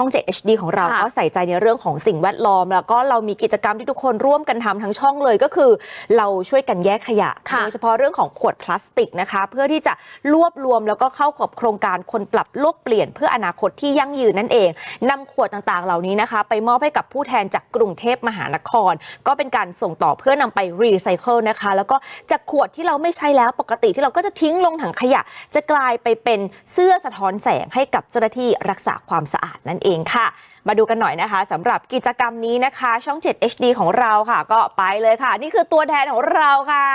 ช่อง 7 HD ของเราค่ะก็ใส่ใจในเรื่องของสิ่งแวดล้อม แล้วก็เรามีกิจกรรมที่ทุกคนร่วมกันทำทั้งช่องเลยก็คือ เราช่วยกันแยกขยะค่ะโดยเฉพาะเรื่องของขวดพลาสติกนะคะ เพื่อที่จะรวบรวมแล้วก็เข้ากับโครงการคนปรับโลกเปลี่ยนเพื่ออนาคตที่ยั่งยืนนั่นเองนำขวดต่างๆ เหล่านี้นะคะ ไปมอบให้กับผู้แทนจากกรุงเทพมหานคร ก็เป็นการส่งต่อเพื่อนำไปรีไซเคิลนะคะ แล้วก็จากขวดที่เราไม่ใช้แล้วปกติที่เราก็จะทิ้งลงถังขยะ จะกลายไปเป็นเสื้อสะท้อนแสงให้กับเจ้าหน้าที่รักษาความสะอาดนั่นเองค่ะ มาดูกันหน่อยนะคะสำหรับกิจกรรมนี้นะคะ ช่อง 7 HD ของเราค่ะ ก็ไปเลยค่ะ นี่คือตัวแทนของเราค่ะ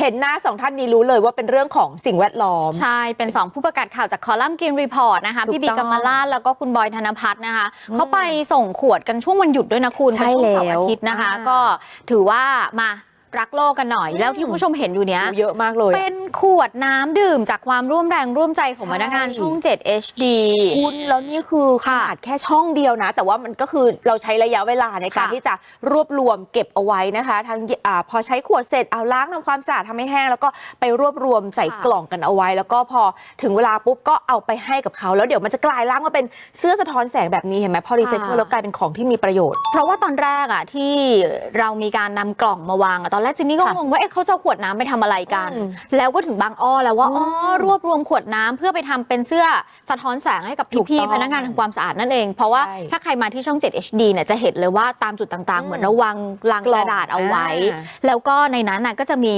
เห็นหน้าสองท่านนี้รู้เลยว่าเป็นเรื่องของสิ่งแวดล้อม ใช่ เป็น 2 ผู้ประกาศข่าวจากคอลัมน์กินรีพอร์ตนะคะถูกพี่บีต้องกัมมาลาดแล้วก็คุณบอยธนพัฒน์นะคะอืมเขาไปส่งขวดกันช่วงวันหยุดด้วยนะคุณใช่เป็นช่วงเสาร์แล้วอาทิตย์นะคะอ่าก็ถือว่ามา รักโลกกันหน่อยอืมแล้วที่คุณผู้ชมเห็นอยู่เนี้ยเยอะมากเลย เป็นขวดน้ำดื่มจากความร่วมแรงร่วมใจของใช่พนักงานช่อง 7 HD คุณแล้วนี่คือขค่ะนาดแค่ช่องเดียวนะ แต่ว่ามันก็คือเราใช้ระยะเวลาในการค่ะที่จะรวบรวมเก็บเอาไว้นะคะทั้งอาพอใช้ขวดเสร็จเอาล้างทำความสะอาดทำให้แห้ง แล้วก็ไปรวบรวมใส่ค่ะกล่องกันเอาไว้ แล้วก็พอถึงเวลาปุ๊บก็เอาไปให้กับเขาแล้วเดี๋ยวมันจะกลายร่างมาเป็นเสื้อสะท้อนแสงแบบนี้เห็นไหมพอรีไซเคิลแล้วกลายเป็นของที่มีประโยชน์ เพราะว่าตอนแรกอะที่เรามีการนำกล่องมาวางอะตอนแรกจินนี่ก็ค่ะงงว่าเอ๊ะเขาจะเอาขวดน้ำไปทำอะไรกันอืมแล้วก็ถึงบางอ้อแล้วว่าอืมอ๋อรวบรวมขวดน้ำเพื่อไปทำเป็นเสื้อสะท้อนแสงให้กับถูกพี่ต้องๆพนักงานทำความสะอาดนั่นเอง เพราะว่าใช่ถ้าใครมาที่ช่อง 7 HD เนี่ยจะเห็นเลยว่าตามจุดต่างอืมๆเหมือนเราวางลังกกล่องระดาษเอาไว้อ่าแล้วก็ในนั้นน่ะก็จะมี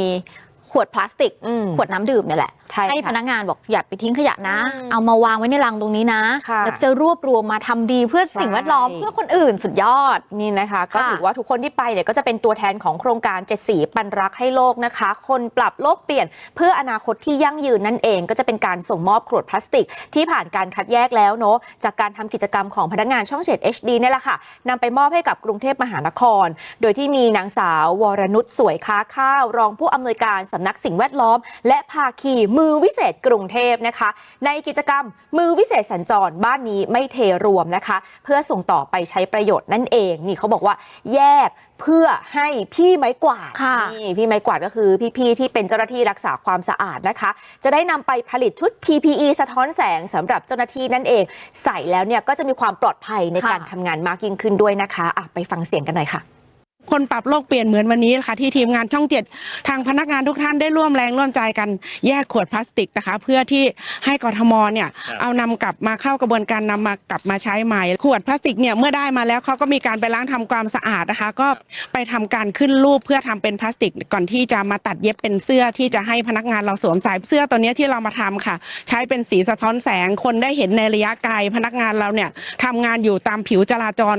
ขวดพลาสติกอืมขวดน้ำดื่มเนี่ยแหละ ใช่ให้ค่ะพนักงานบอกอย่าไปทิ้งขยะนะอืมเอามาวางไว้ในลังตรงนี้นะค่ะแล้วจะรวบรวมมาทำดีเพื่อสิ่งแวดล้อมใช่เพื่อคนอื่นสุดยอดนี่นะคะ ก็ค่ะถือว่าทุกคนที่ไปเนี่ยก็จะเป็นตัวแทนของโครงการเจ็ดสีปันรักให้โลกนะคะ คนปรับโลกเปลี่ยน เพื่ออนาคตที่ยั่งยืนนั่นเอง ก็จะเป็นการส่งมอบขวดพลาสติก ที่ผ่านการคัดแยกแล้วเนาะจากการทำกิจกรรมของพนักงานช่อง7 HD เนี่ยแหละค่ะนำไปมอบให้กับกรุงเทพมหานคร โดยที่มีนางสาววรนุชสวยค้าข้าว รองผู้อำนวยการสำนักสิ่งแวดล้อม และภาคีมือวิเศษกรุงเทพนะคะ ในกิจกรรมมือวิเศษสัญจรบ้านนี้ไม่เทรวมนะคะ เพื่อส่งต่อไปใช้ประโยชน์นั่นเองนี่เขาบอกว่าแยกเพื่อให้พี่ไม้กวาดค่ะนี่พี่ไม้กวาดก็คือพี่ๆที่เป็นเจ้าหน้าที่รักษาความสะอาดนะคะ จะได้นำไปผลิตชุด PPE สะท้อนแสงสำหรับเจ้าหน้าที่นั่นเอง ใส่แล้วเนี่ยก็จะมีความปลอดภัยในค่ะการทำงานมากยิ่งขึ้นด้วยนะคะอะไปฟังเสียงกันหน่อยค่ะ คนปรับโลกเปลี่ยนเหมือนวันนี้นะคะที่ทีมงานช่องเจ็ดทางพนักงานทุกท่านได้ร่วมแรงร่วมใจกันแยกขวดพลาสติกนะคะ เพื่อที่ให้กทมเนี่ยเอานำกลับมาเข้ากระบวนการนำมากลับมาใช้ใหม่ ขวดพลาสติกเนี่ยเมื่อได้มาแล้วเขาก็มีการไปล้างทำความสะอาดนะคะ ก็ไปทำการขึ้นรูปเพื่อทำเป็นพลาสติก ก่อนที่จะมาตัดเย็บเป็นเสื้อที่จะให้พนักงานเราสวมใส่เสื้อตัวนี้ที่เรามาทำค่ะ ใช้เป็นสีสะท้อนแสงคนได้เห็นในระยะไกลพนักงานเราเนี่ยทำงานอยู่ตามผิวจราจร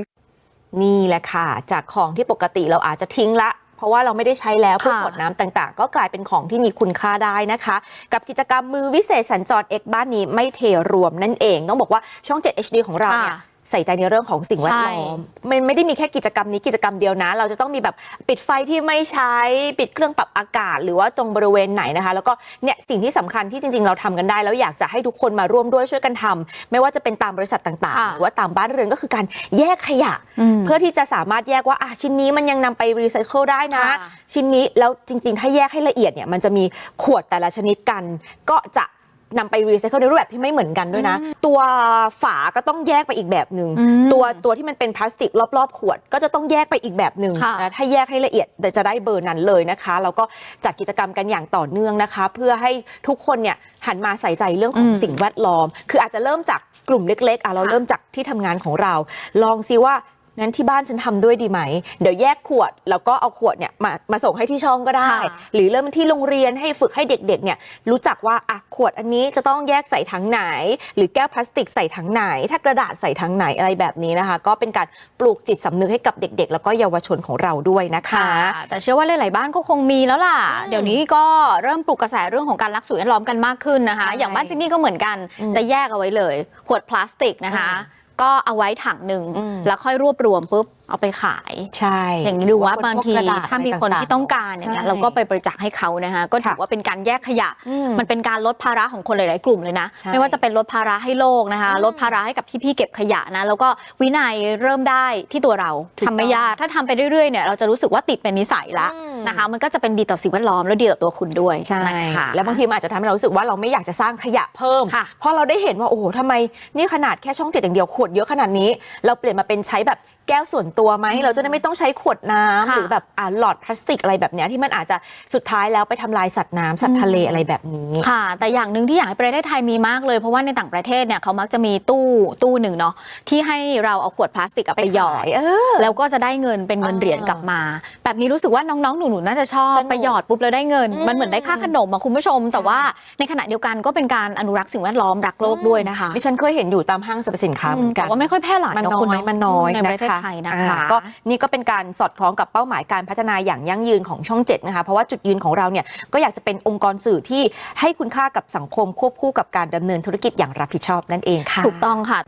นี่แหละค่ะ จากของที่ปกติเราอาจจะทิ้งละ เพราะว่าเราไม่ได้ใช้แล้วพวกค่ะขวดน้ำต่างๆ ก็กลายเป็นของที่มีคุณค่าได้นะคะ กับกิจกรรมมือวิเศษสัญจร X บ้านนี้ไม่เทรวมนั่นเอง ต้องบอกว่าช่อง 7 HD ของเราเนี่ยค่ะ ใส่ใจในเรื่องของสิ่งแวดล้อมมันไม่ได้มีแค่กิจกรรมนี้กิจกรรมเดียวนะ เราจะต้องมีแบบปิดไฟที่ไม่ใช้ปิดเครื่องปรับอากาศ หรือว่าตรงบริเวณไหนนะคะ แล้วก็เนี่ยสิ่งที่สำคัญที่จริง ๆ เราทำกันได้ แล้วอยากจะให้ทุกคนมาร่วมด้วยช่วยกันทำไม่ว่าจะเป็นตามบริษัทต่างๆค่ะหรือว่าตามบ้านเรือนก็คือการแยกขยะมเพื่อที่จะสามารถแยกว่าอะชิ้นนี้มันยังนำไปรีไซเคิลได้นะค่ะชิ้นนี้แล้วจริง ๆ ถ้าแยกให้ละเอียดเนี่ยมันจะมีขวดแต่ละชนิดกัน ก็จะ นำไปรีไซเคิลในรูปแบบที่ไม่เหมือนกันด้วยนะ ตัวฝาก็ต้องแยกไปอีกแบบหนึ่งอืมตัวตัวที่มันเป็นพลาสติกรอบๆ ขวด ก็จะต้องแยกไปอีกแบบหนึ่งค่ะนะถ้าแยกให้ละเอียดเดี๋ยวจะได้เบอร์นั้นเลยนะคะแล้วก็จัดกิจกรรมกันอย่างต่อเนื่องนะคะ เพื่อให้ทุกคนเนี่ยหันมาใส่ใจเรื่องของอืมสิ่งแวดล้อม คืออาจจะเริ่มจากกลุ่มเล็กๆอะเราค่ะเริ่มจากที่ทำงานของเรา ลองซิว่า นั้นที่บ้านฉันทำด้วยดีไหม เดี๋ยวแยกขวดแล้วก็เอาขวดเนี่ยมามาส่งให้ที่ช่องก็ได้ ค่ะ หรือเริ่มที่โรงเรียนให้ฝึกให้เด็กๆเนี่ยรู้จักว่าอะขวดอันนี้จะต้องแยกใส่ถังไหน หรือแก้วพลาสติกใส่ถังไหน ถ้ากระดาษใส่ถังไหนอะไรแบบนี้นะคะ ก็เป็นการปลูกจิตสำนึกให้กับเด็ก ๆ แล้วก็เยาวชนของเราด้วยนะคะ แต่เชื่อว่าหลาย ๆ บ้านก็คงมีแล้วล่ะอืมเดี๋ยวนี้ก็เริ่มปลุกกระแสเรื่องของการรักสิ่งแวดล้อมกันมากขึ้นนะคะ ใช่อย่างบ้านจินนี่ก็เหมือนกัน อืมจะแยกเอาไว้เลย ขวดพลาสติกนะคะ อืม ก็เอาไว้ถังหนึ่งอืมแล้วค่อยรวบรวมปุ๊บเอาไปขาย ใช่ อย่างนี้ดูว่าบางทีพวกกระดษถ้ามีคนะไรที่ต้องการอย่างเงี้ยใช่เราก็ไปบริจาคให้เขานะคะก็ถือค่ะว่าเป็นการแยกขยะอืมมันเป็นการลดภาระของคนหลาย ๆ กลุ่มเลยนะใช่ไม่ว่าจะเป็นลดภาระให้โลกนะคะอืมลดภาระให้กับพี่ ๆ เก็บขยะนะ แล้วก็วินัยเริ่มได้ที่ตัวเราถูกทำไม่ต้องยากถ้าทำไปเรื่อย ๆ เนี่ยเราจะรู้สึกว่าติดเป็นนิสัยละอืม นะคะ มันก็จะเป็นดีต่อสิ่งแวดล้อมแล้วดีต่อตัวคุณด้วยใช่นะคะแล้วบางทีมันอาจจะทำให้เรารู้สึกว่าเราไม่อยากจะสร้างขยะเพิ่มค่ะเพราะเราได้เห็นว่าโอ้โหทำไมนี่ขนาดแค่ช่องเจ็ดอย่างเดียวขวดเยอะขนาดนี้ เราเปลี่ยนมาเป็นใช้แบบแก้วส่วนตัวไหมเราจะได้ไม่ต้องใช้ขวดน้ำค่ะหรือแบบอ่าหลอดพลาสติกอะไรแบบเนี้ยที่มันอาจจะสุดท้ายแล้วไปทำลายสัตว์น้ำสัตว์ทะเลอะไรแบบนี้ค่ะ แต่อย่างหนึ่งที่อยากให้ประเทศไทยมีมากเลยเพราะว่าในต่างประเทศเนี่ยเขามักจะมีตู้ตู้หนึ่งเนาะที่ให้เราเอาขวดพลาสติกอะไปหยอดเออแล้วก็จะได้เงินเป็นเงินอ่าเหรียญกลับมา แบบนี้รู้สึกว่าน้องๆหนูๆน่าจะชอบสนุกไปหยอดปุ๊บแล้วได้เงินอืมมันเหมือนได้ค่าขนมอะคุณผู้ชม แต่ว่าในขณะเดียวกันก็เป็นการอนุรักษ์สิ่งแวดล้อมรักโลกด้วยนะคะดิฉันเคยเห็นอยู่ตามห้างสรรพสินค้าเหมือนกัแต่นว่าไม่ค่อยแพร่หลายมันเนาะน้คุณอยเนาะมันน้อยในนะประเทศคะไทยนะคะอ่าก็นี่ก็เป็นการสอดคล้องกับเป้าหมายการพัฒนาอย่างยั่งยืนของช่องเจ็ดนะคะเพราะว่าจุดยืนของเราเนี่ยก็อยากจะเป็นองค์กรสื่อที่ให้คุณค่ากับสังคมควบคู่กับการดำเนินธุรกิจอย่างรับผิดชอบนั่นเองค่ะถูกต้องค่ะ